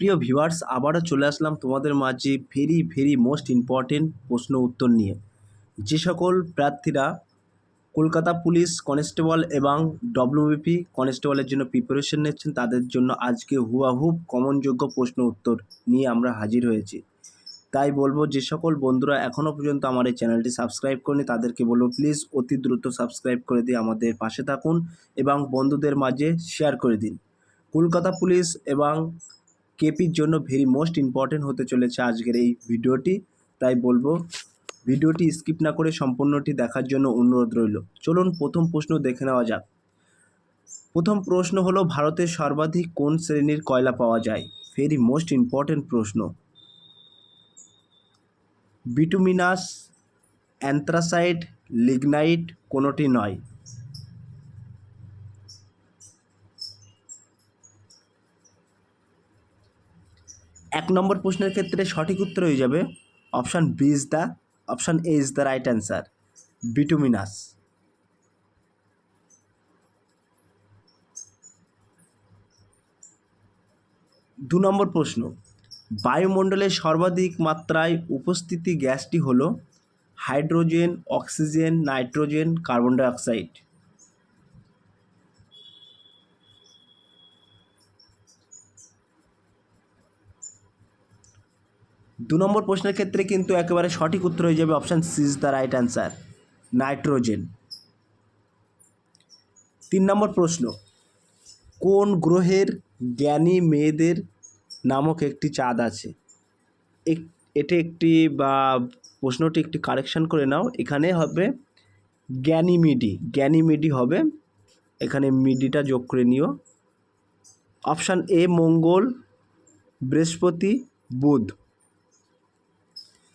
প্রিয় ভিউয়ার্স, আবারও চলে আসলাম তোমাদের মাঝে ভেরি ভেরি মোস্ট ইম্পর্টেন্ট প্রশ্ন উত্তর নিয়ে। যে সকল প্রার্থীরা কলকাতা পুলিশ কনস্টেবল এবং ডব্লিউবিপি কনস্টেবলের জন্য প্রিপারেশন নিচ্ছেন, তাদের জন্য আজকে হুয়াহুব কমনযোগ্য প্রশ্ন উত্তর নিয়ে আমরা হাজির হয়েছি। তাই বলব, যে সকল বন্ধুরা এখনও পর্যন্ত আমার এই চ্যানেলটি সাবস্ক্রাইব করেনি, তাদেরকে বলব প্লিজ অতি দ্রুত সাবস্ক্রাইব করে দিয়ে আমাদের পাশে থাকুন এবং বন্ধুদের মাঝে শেয়ার করে দিন। কলকাতা পুলিশ এবং কেপির জন্য ভেরি মোস্ট ইম্পর্টেন্ট হতে চলেছে আজকের এই ভিডিওটি। তাই বলব, ভিডিওটি স্কিপ না করে সম্পূর্ণটি দেখার জন্য অনুরোধ রইল। চলুন প্রথম প্রশ্ন দেখে নেওয়া যাক। প্রথম প্রশ্ন হলো, ভারতের সর্বাধিক কোন শ্রেণির কয়লা পাওয়া যায়? ভেরি মোস্ট ইম্পর্টেন্ট প্রশ্ন। বিটুমিনাস অ্যান্থ্রাসাইট লিগনাইট কোনোটি নয়। এক নম্বর প্রশ্নের ক্ষেত্রে সঠিক উত্তর হয়ে যাবে option B is the, option A is the right answer, bituminous. দু নম্বর প্রশ্ন, বায়ুমণ্ডলে সর্বাধিক মাত্রায় উপস্থিতি গ্যাসটি হলো hydrogen, oxygen, nitrogen, carbon dioxide. দু নম্বর প্রশ্নের ক্ষেত্রে কিন্তু একেবারে সঠিক উত্তর হয়ে যাবে option C is the right answer nitrogen তিন নম্বর প্রশ্ন, কোন গ্রহের জ্ঞানী মেয়েদের নামক একটি চাঁদ আছে? এটা একটি বা প্রশ্নটি একটি কারেকশন করে নাও। এখানে হবে জ্ঞানী মিডি জ্ঞানী মিডি হবে, এখানে মিডিটা যোগ করে নিও। অপশান এ মঙ্গল, বৃহস্পতি, বুধ।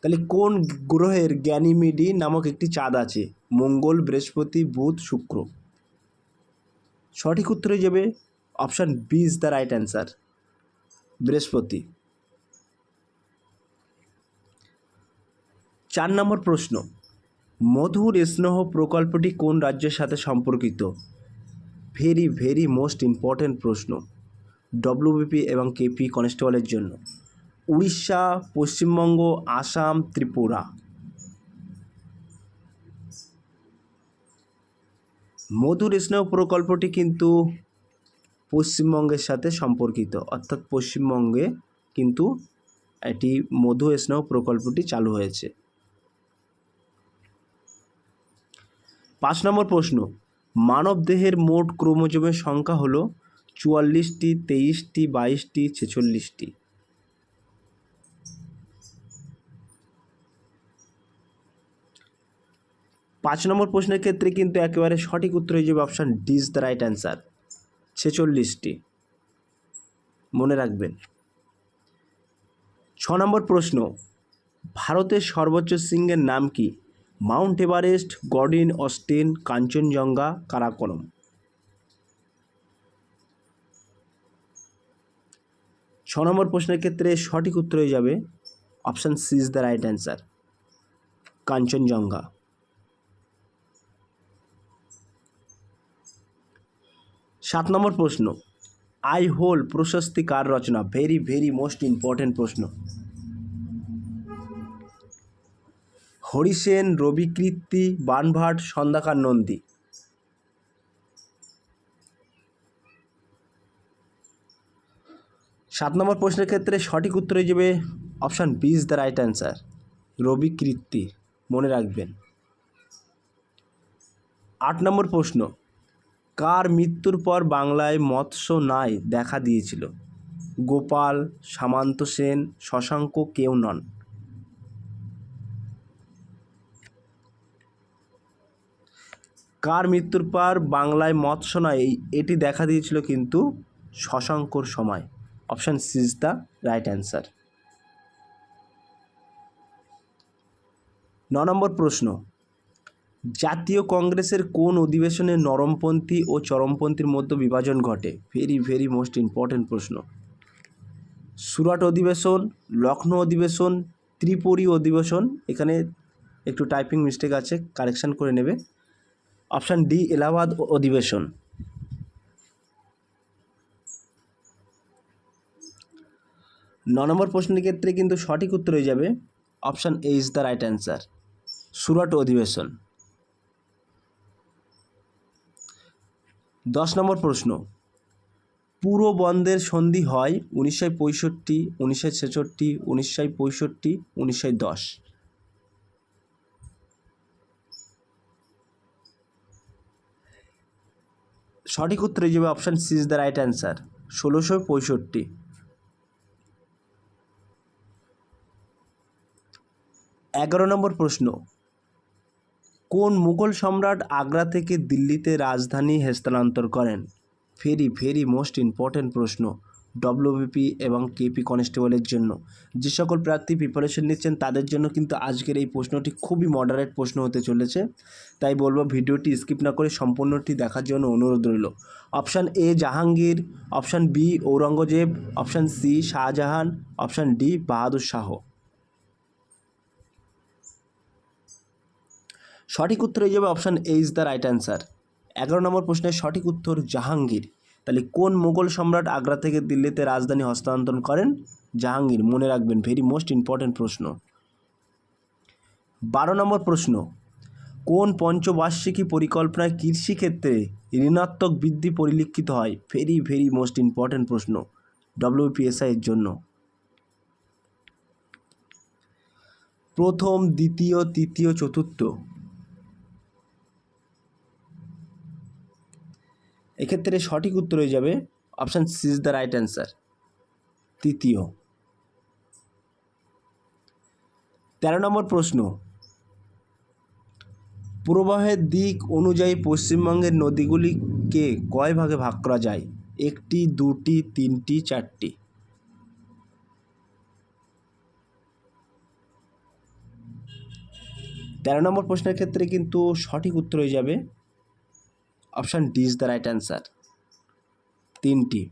তাহলে কোন গ্রহের গ্যানিমিডি নামক একটি চাঁদ আছে? মঙ্গল, বৃহস্পতি, বুধ, শুক্র। সঠিক উত্তরে যাবে option B is the right answer, বৃহস্পতি। চার নম্বর প্রশ্ন, মধুর স্নেহ প্রকল্পটি কোন রাজ্যের সাথে সম্পর্কিত? ভেরি ভেরি মোস্ট ইম্পর্ট্যান্ট প্রশ্ন ডব্লিউবিপি এবং কেপি কনস্টেবলের জন্য। উড়িষ্যা, পশ্চিমবঙ্গ, আসাম, ত্রিপুরা। মধুর স্নেহ প্রকল্পটি কিন্তু পশ্চিমবঙ্গের সাথে সম্পর্কিত। অর্থাৎ পশ্চিমবঙ্গে কিন্তু এটি মধু স্নেহ প্রকল্পটি চালু হয়েছে। পাঁচ নম্বর প্রশ্ন। মানব দেহের মোট ক্রোমোজোমের সংখ্যা হলো চুয়াল্লিশটি, তেইশটি, বাইশটি, ছেচল্লিশটি। পাঁচ নম্বর প্রশ্নের ক্ষেত্রে কিন্তু একেবারে সঠিক উত্তর হয়ে যাবে option D is the right answer ছেচল্লিশটি। মনে রাখবেন। ছ নম্বর প্রশ্ন, ভারতের সর্বোচ্চ শৃঙ্গের নাম কি? Mount Everest Godwin Austen, Kanchenjunga, Karakoram. ছ নম্বর প্রশ্নের ক্ষেত্রে সঠিক উত্তর হয়ে যাবে option C is the right answer Kanchenjunga. সাত নম্বর প্রশ্ন। আই হোল প্রশস্তি কার রচনা? ভেরি ভেরি মোস্ট ইম্পর্টেন্ট প্রশ্ন। হরিসেন রবি কীর্তি বানভাট, সন্ধ্যাকার নন্দী। সাত নম্বর প্রশ্নের ক্ষেত্রে সঠিক উত্তর হয়ে যাবে option B is the right answer. Ravi Kirti মনে রাখবেন। আট নম্বর প্রশ্ন। কার মৃত্যুর পর বাংলায় মৎস্য নাই দেখা দিয়েছিল? গোপাল, সামান্ত সেন, শশাঙ্ক কেউ নন। কার মৃত্যুর পর বাংলায় মৎস্য নয় এটি দেখা দিয়েছিল কিন্তু শশাঙ্কর সময়। Option C is the right answer. ন নম্বর প্রশ্ন। জাতীয় কংগ্রেসের কোন অধিবেশনে নরমপন্থী ও চরমপন্থীর মধ্যে বিভাজন ঘটে? ভেরি ভেরি মোস্ট ইম্পর্ট্যান্ট প্রশ্ন। সুরাট অধিবেশন লখনৌ অধিবেশন, ত্রিপুরী অধিবেশন, এখানে একটু টাইপিং মিস্টেক আছে কারেকশান করে নেবে। অপশান ডি এলাহাবাদ অধিবেশন। ন নম্বর প্রশ্নের ক্ষেত্রে কিন্তু সঠিক উত্তর হয়ে যাবে। Option A is the right answer Surat অধিবেশন। দশ নম্বর প্রশ্ন। পুরো বন্ধের সন্ধি হয় উনিশশো পঁয়ষট্টি উনিশশো ছেষট্টি উনিশশো পঁয়ষট্টি উনিশশো দশ। সঠিক উত্তর যাবে option C is the right answer ষোলোশো পঁয়ষট্টি। এগারো নম্বর প্রশ্ন কোন মুঘল সম্রাট আগ্রা থেকে দিল্লিতে রাজধানী স্থানান্তর করেন? ভেরি ভেরি মোস্ট ইম্পর্ট্যান্ট প্রশ্ন। ডব্লিউবিপি এবং কেপি কনস্টেবলের জন্য। যে সকল প্রার্থী প্রিপারেশন নিচ্ছেন তাদের জন্য কিন্তু আজকের এই প্রশ্নটি খুবই মডারেট প্রশ্ন হতে চলেছে। তাই বলব ভিডিওটি স্কিপ না করে সম্পূর্ণটি দেখার জন্য অনুরোধ রইল। Option A Jahangir. Option B Aurangzeb. Option C Shahjahan. Option D Bahadur Shah. সঠিক উত্তর হয়ে যাবে option A is the right answer এগারো নম্বর প্রশ্নের সঠিক উত্তর জাহাঙ্গীর। তাহলে কোন মুঘল সম্রাট আগ্রা থেকে দিল্লিতে রাজধানী হস্তান্তর করেন? জাহাঙ্গীর, মনে রাখবেন ভেরি মোস্ট ইম্পর্ট্যান্ট প্রশ্ন। বারো নম্বর প্রশ্ন, কোন পঞ্চবার্ষিকী পরিকল্পনায় কৃষিক্ষেত্রে ঋণাত্মক বৃদ্ধি পরিলক্ষিত হয়? ভেরি ভেরি মোস্ট ইম্পর্ট্যান্ট প্রশ্ন ডব্লিউপিএসআই এর জন্য। প্রথম, দ্বিতীয়, তৃতীয়, চতুর্থ। এক্ষেত্রে সঠিক উত্তর হয়ে যাবে option C is the right answer তৃতীয়। তেরো নম্বর প্রশ্ন। প্রবাহের দিক অনুযায়ী পশ্চিমবঙ্গের নদীগুলিকে কয় ভাগে ভাগ করা যায়? একটি, দুটি, তিনটি, চারটি। তেরো নম্বর প্রশ্নের ক্ষেত্রে কিন্তু সঠিক উত্তর হয়ে যাবে option D is the right answer. তিনটি।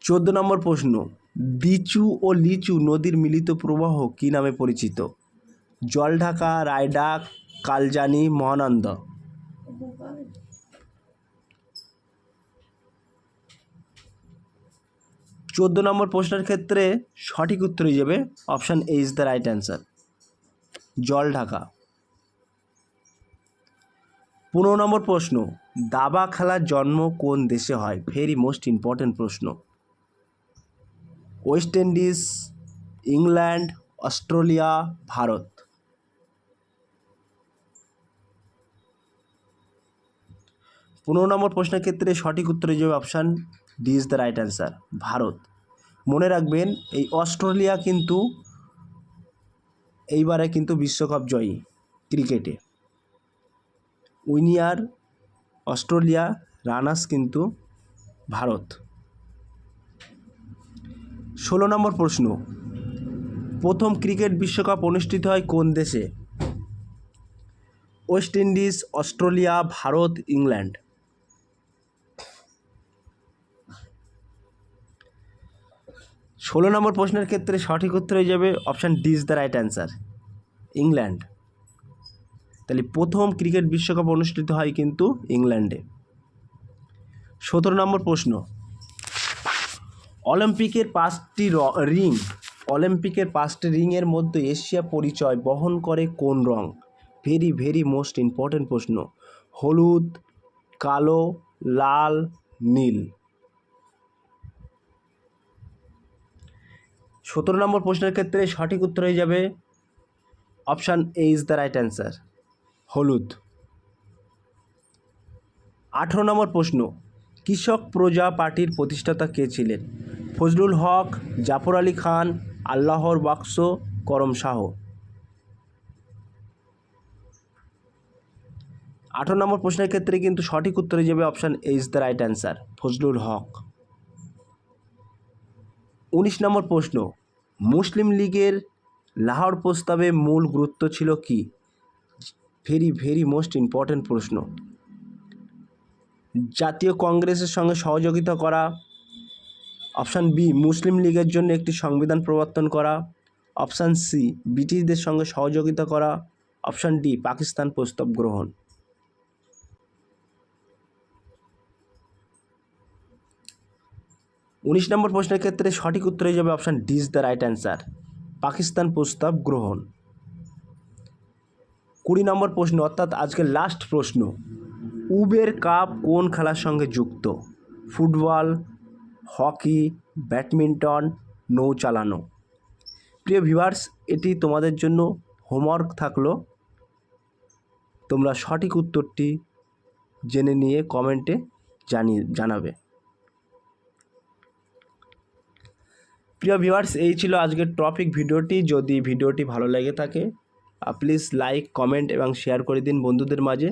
চোদ্দ নম্বর প্রশ্ন দিচু ও লিচু নদীর মিলিত প্রবাহ কী নামে পরিচিত? জলঢাকা, রায়ডাক, কালজানি, মহানন্দ। চোদ্দ নম্বর প্রশ্নের ক্ষেত্রে সঠিক উত্তর যাবে option A is the right answer. Jaldhaka. পনেরো নম্বর প্রশ্ন, দাবা খেলার জন্ম কোন দেশে হয়? ভেরি মোস্ট ইম্পর্ট্যান্ট প্রশ্ন। West Indies England Australia Bharat. পনেরো নম্বর প্রশ্নের ক্ষেত্রে সঠিক উত্তর যাবে option D is the right answer Bharat. মনে রাখবেন, এই অস্ট্রেলিয়া কিন্তু এইবারে কিন্তু বিশ্বকাপ জয়ী ক্রিকেটে। উইনিয়ার, অস্ট্রেলিয়া, রানার্স কিন্তু ভারত। ষোলো নম্বর প্রশ্ন, প্রথম ক্রিকেট বিশ্বকাপ অনুষ্ঠিত হয় কোন দেশে? West Indies, Australia, Bharat, England. ষোলো নম্বর প্রশ্নের ক্ষেত্রে সঠিক উত্তর হয়ে যাবে option D is the right answer, England. তাহলে প্রথম ক্রিকেট বিশ্বকাপ অনুষ্ঠিত হয় কিন্তু ইংল্যান্ডে। সতেরো নম্বর প্রশ্ন। অলিম্পিকের পাঁচটি র- অলিম্পিকের পাঁচটি রিংয়ের মধ্যে এশিয়া পরিচয় বহন করে কোন রং? ভেরি ভেরি মোস্ট ইম্পর্ট্যান্ট প্রশ্ন। হলুদ, কালো, লাল, নীল। সতেরো নম্বর প্রশ্নের ক্ষেত্রে সঠিক উত্তর হয়ে যাবে। Option A is the right answer. হলুদ। আঠেরো নম্বর প্রশ্ন, কৃষক প্রজা পার্টির প্রতিষ্ঠাতা কে ছিলেন? ফজলুল হক, জাফর আলী খান, আল্লাহর বাক্স, করম শাহ। আঠেরো নম্বর প্রশ্নের ক্ষেত্রে কিন্তু সঠিক উত্তরে যাবে option A is the right answer Fazlul Huq. উনিশ নম্বর প্রশ্ন, মুসলিম লীগের লাহোর প্রস্তাবে মূল গুরুত্ব ছিল কি? ভেরি ভেরি মোস্ট ইম্পর্ট্যান্ট প্রশ্ন। জাতীয় কংগ্রেসের সঙ্গে সহযোগিতা করা। অপশান বি, মুসলিম লীগের জন্য একটি সংবিধান প্রবর্তন করা। অপশান সি, ব্রিটিশদের সঙ্গে সহযোগিতা করা। অপশান ডি, পাকিস্তান প্রস্তাব গ্রহণ। উনিশ নম্বর প্রশ্নের ক্ষেত্রে সঠিক উত্তর হয়ে যাবে option D is the right answer. Pakistan প্রস্তাব গ্রহণ। কুড়ি নম্বর প্রশ্ন, অর্থাৎ আজকের লাস্ট প্রশ্ন। উবের কাপ কোন খেলার সঙ্গে যুক্ত? ফুটবল, হকি, ব্যাডমিন্টন, নৌ চালানো। প্রিয় ভিভার্স এটি তোমাদের জন্য হোমওয়ার্ক থাকল। তোমরা সঠিক উত্তরটি জেনে নিয়ে কমেন্টে জানিয়ে, জানাবে। প্রিয় ভিউয়ার্স এই ছিল আজকের টপিক ভিডিওটি। যদি ভিডিওটি ভালো লেগে থাকে প্লিজ লাইক কমেন্ট এবং শেয়ার করে দিন বন্ধুদের মাঝে।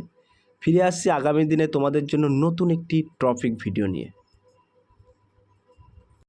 ফিরে আসছি আগামী দিনে তোমাদের জন্য নতুন একটি ট্রফিক ভিডিও নিয়ে।